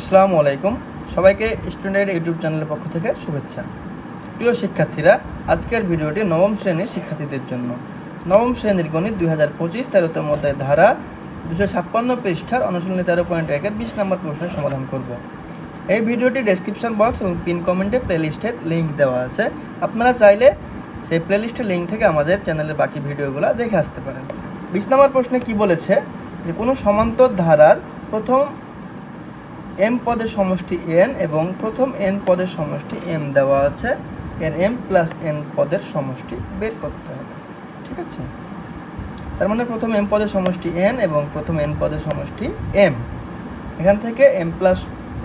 আসসালামু আলাইকুম। সবাইকে স্টুডেন্ট ইউটিউব চ্যানেলের পক্ষ থেকে শুভেচ্ছা। প্রিয় শিক্ষার্থীরা, আজকের ভিডিওটি নবম শ্রেণির শিক্ষার্থীদের জন্য। নবম শ্রেণির গণিত দুই হাজার পঁচিশ তেরোতম অধ্যায় ধারা দুশো ছাপ্পান্ন পৃষ্ঠার অনুশীলনী তেরো পয়েন্ট একের বিশ নম্বর প্রশ্নের সমাধান করব। এই ভিডিওটি ডেসক্রিপশন বক্স এবং পিন কমেন্টে প্লেলিস্টের লিঙ্ক দেওয়া আছে। আপনারা চাইলে সেই প্লেলিস্টের লিঙ্ক থেকে আমাদের চ্যানেলের বাকি ভিডিওগুলো দেখে আসতে পারেন। বিশ নম্বর প্রশ্নে কি বলেছে যে কোনো সমান্তর ধারার প্রথম এম পদের সমষ্টি এন এবং প্রথম এন পদের সমষ্টি এম দেওয়া আছে। এর এম প্লাস এন পদের সমষ্টি বের করতে হবে। ঠিক আছে? তার মানে প্রথম এম পদের সমষ্টি এন এবং প্রথম এন পদের সমষ্টি এম এখান থেকে এম প্লাস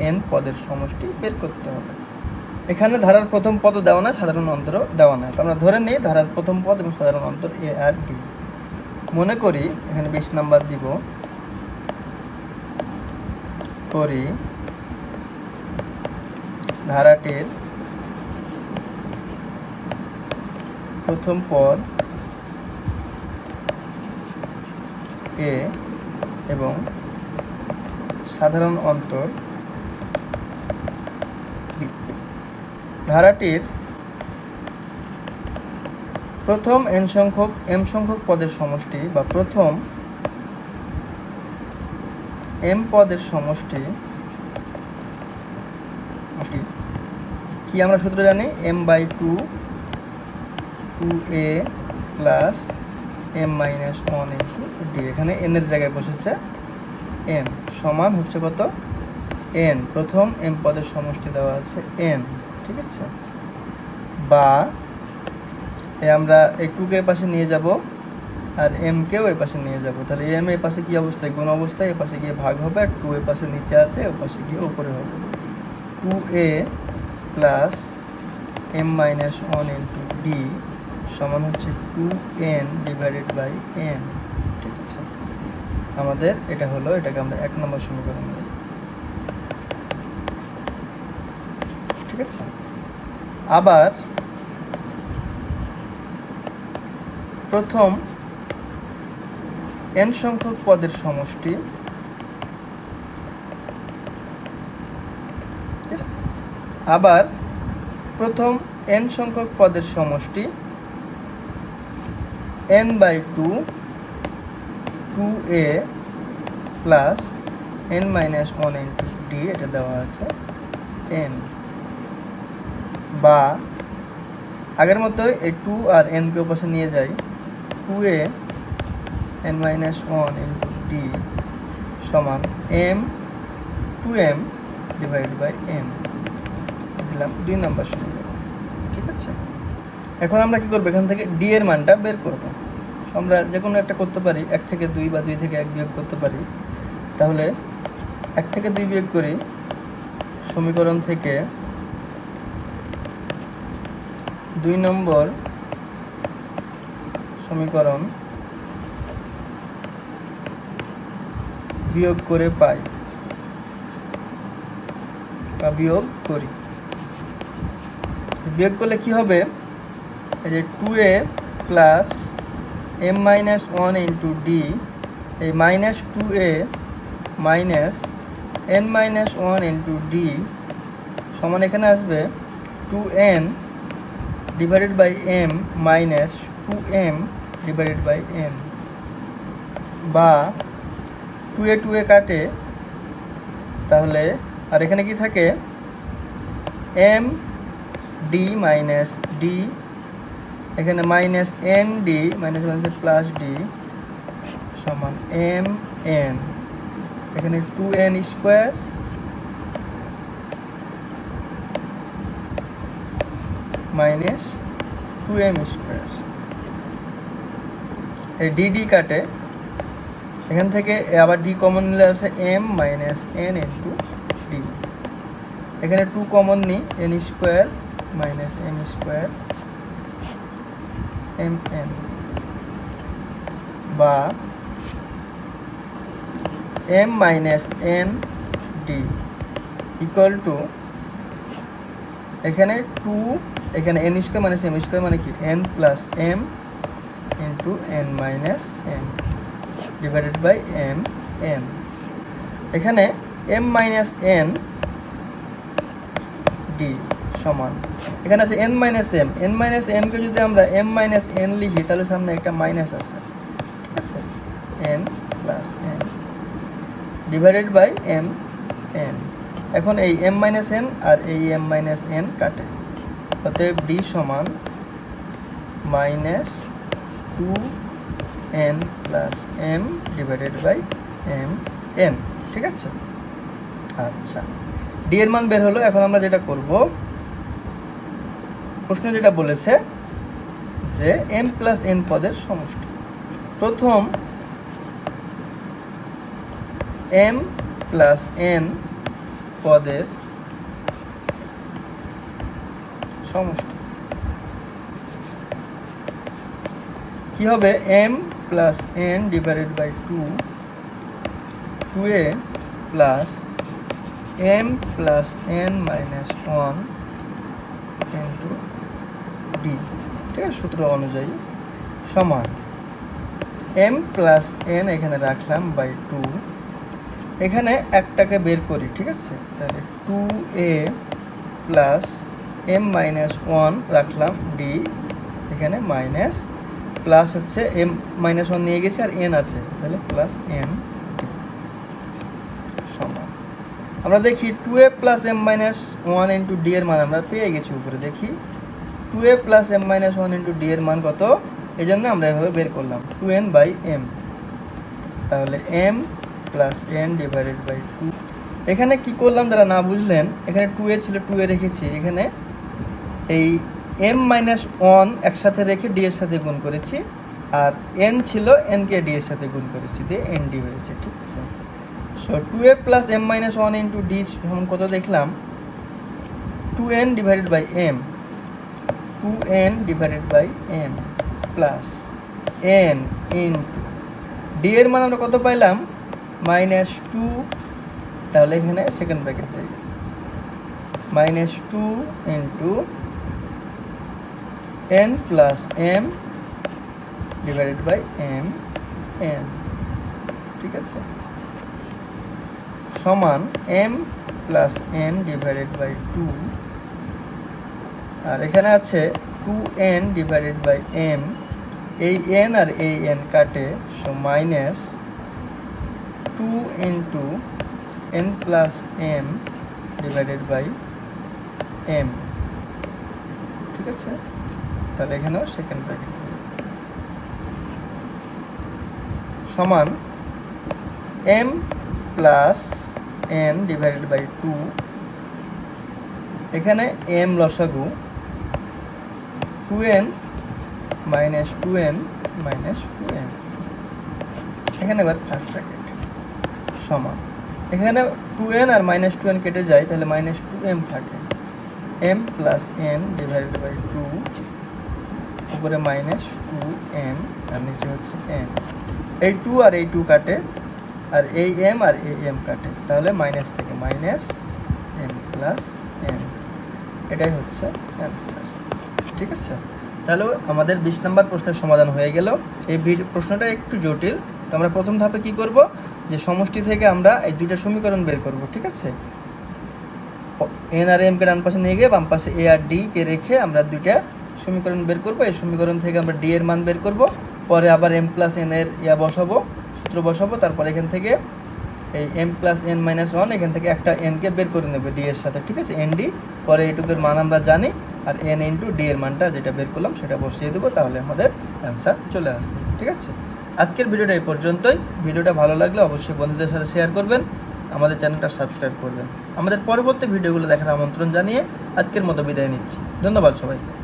এন পদের সমষ্টি বের করতে হবে। এখানে ধারার প্রথম পদ দেওয়া নয় সাধারণ অন্তরও দেওয়া তো আমরা ধরে নিই ধারার প্রথম পদ এবং সাধারণ অন্তর এ আর ডি মনে করি, এখানে বিশ নাম্বার দিব। করি ধারাটির প্রথম পদ এ এবং সাধারণ অন্তর ধারাটির প্রথম এন সংখ্যক এম সংখ্যক পদের সমষ্টি বা প্রথম এম পদের সমষ্টি কি আমরা সূত্র জানি? M by two two A plus M minus one into D এখানে এনের জায়গায় বসেছে এম সমান হচ্ছে কত? এন প্রথম এম পদের সমষ্টি দেওয়া আছে এন ঠিক আছে? বা এ আমরা এই টুকে পাশে নিয়ে যাব। আর এম কেও এ পাশে নিয়ে যাব। তাহলে এম এ পাশে কি অবস্থায়? গুণ অবস্থায়? এ পাশে গিয়ে ভাগ হবে আর টু এ পাশে নিচে আছে, ও পাশে গিয়ে উপরে হবে। Two A plus M minus one into D সমান হচ্ছে two N divided by M ঠিক আছে? আমাদের এটা হলো, এটাকে আমরা এক নম্বর সমীকরণ বলি ঠিক আছে? আবার প্রথম এন সংখ্যক পদের সমষ্টি আবার প্রথম এন সংখ্যক পদের সমষ্টি N by two two A plus N minus one into D এটা দেওয়া আছে এন বা আগের মতো এ টু আর এনকে পাশে নিয়ে যাই, two A N minus one into D সমান M two M divide by M দিলাম দুই নাম্বার সমীকরণ। ঠিক আছে? এখন আমরা কি করব? এখান থেকে ডি এর মানটা বের করব। আমরা যে কোনো একটা করতে পারি। এক থেকে দুই বা দুই থেকে এক বিয়োগ করতে পারি। তাহলে এক থেকে দুই বিয়োগ করি। সমীকরণ থেকে দুই নম্বর সমীকরণ বিয়োগ করে পাই বা বিয়োগ করি। বিয়োগ করলে কি হবে? এই যে two A plus M minus one into D এই minus two A minus N minus one into D সমান এখানে আসবে two N divided by M minus two M divided by M বা টু এ টু এ কাটে, তাহলে, আর এখানে কি থাকে? এম ডি মাইনাস ডি এখানে minus N D minus minus plus D সমান এম এন এখানে two N square minus two M square এই ডি ডি কাটে। এখান থেকে আবার ডি কমন নিলে আছে M minus N N two D এখানে টু কমন নিই N square minus M square M N বা M minus N D equal to এখানে টু এখানে N square minus M square মানে কি? N plus M into N minus M divided by M N এখানে M minus N D সমান। এখানে আছে N minus M N minus এমকে যদি আমরা এম মাইনাস এন লিখি, তাহলে সামনে একটা মাইনাস আছে। ঠিক আছে। N plus N divided by M N এখন এই এম মাইনাস এন আর এই এম মাইনাস এন কাটে। অতএব ডি সমান minus two N plus M divided by M N ঠিক আছে? আচ্ছা ডি এর মান বের হলো, এখন আমরা যেটা করব, প্রশ্ন যেটা বলেছে যে এম প্লাস এন পদের সমষ্টি। প্রথম এম প্লাস এন পদের সমষ্টি। কি হবে? M N divided by two two A plus M plus N minus one into D ঠিক আছে, সূত্র অনুযায়ী সমান। এম প্লাস এন এখানে রাখলাম বাই টু এখানে একটাকে বের করি, ঠিক আছে? তাহলে two A plus M minus one রাখলাম ডি এখানে মাইনাস প্লাস হচ্ছে এম মাইনাস ওয়ান নিয়ে গেছি আর এন আছে। তাহলে প্লাস ডি সমান। আমরা দেখি two A plus M minus one into D এর মান আমরা পেয়ে গেছি উপরে। দেখি two A plus M minus one into D এর মান কত? এই জন্য আমরা এভাবে বের করলাম টু এন বাই এম তাহলে M plus N divided by two এখানে কি করলাম যারা না বুঝলেন, এখানে টু এ ছিল টু এ রেখেছি। এখানে এই এম মাইনাস ওয়ান একসাথে রেখে ডি এর সাথে গুণ করেছি, আর এন ছিল এনকে ডি এর সাথে গুণ করেছি, দিয়ে এন ডি হয়েছে, ঠিক আছে? So two A plus M minus one into D কত দেখলাম? Two N divided by M two N divided by M plus N into D এর মান আমরা কত পাইলাম? মাইনাস টু তাহলে এখানে সেকেন্ড ব্র্যাকেট দেই minus two into N plus M divided by M N ঠিক আছে? সমান M plus N divided by two আর এখানে আছে two N divided by M এই এন আর এই এন কাটে so minus two into N plus M divided by M ঠিক আছে? তাহলে এখানেও সেকেন্ড ব্র্যাকেট সমান M plus N divided by two এখানে এম লসাগু। Two N minus two N minus two N এখানে এবার ফার্স্ট ব্র্যাকেট সমান। এখানে টু এন আর মাইনাস টু এন কেটে যায়, তাহলে মাইনাস টু এম থাকে। M plus N divided by two উপরে মাইনাস টু এম আর নিচে হচ্ছে এন এই টু আর এই টু কাটে, আর এই এম আর এই এম কাটে। তাহলে মাইনাস থেকে মাইনাস এম প্লাস এম এটাই হচ্ছে অ্যান্সার ঠিক আছে? তাহলে আমাদের বিশ নম্বর প্রশ্নের সমাধান হয়ে গেল। এই প্রশ্নটা একটু জটিল। তো আমরা প্রথম ধাপে কি করব? যে সমষ্টি থেকে আমরা এই দুইটা সমীকরণ বের করব, ঠিক আছে? এন আর এম কে ডান পাশে নিয়ে গিয়ে বাম পাশে এ আর ডি কে রেখে আমরা দুইটা সমীকরণ বের করব। এই সমীকরণ থেকে আমরা ডি এর মান বের করব। পরে আবার এম প্লাস এন এর ইয়া বসাবো, সূত্র বসাবো। তারপর এখান থেকে এই M plus N minus one এখান থেকে একটা এনকে বের করে নেবে ডি এর সাথে, ঠিক আছে? এন ডি পরে এইটুকুর মান আমরা জানি। আর এন ইন্টু ডি এর মানটা যেটা বের করলাম, সেটা বসিয়ে দেবো, তাহলে আমাদের অ্যান্সার চলে আসবে, ঠিক আছে? আজকের ভিডিওটা এই পর্যন্তই। ভিডিওটা ভালো লাগলে অবশ্যই বন্ধুদের সাথে শেয়ার করবেন, আমাদের চ্যানেলটা সাবস্ক্রাইব করবেন। আমাদের পরবর্তী ভিডিওগুলো দেখার আমন্ত্রণ জানিয়ে আজকের মতো বিদায় নিচ্ছি। ধন্যবাদ সবাইকে।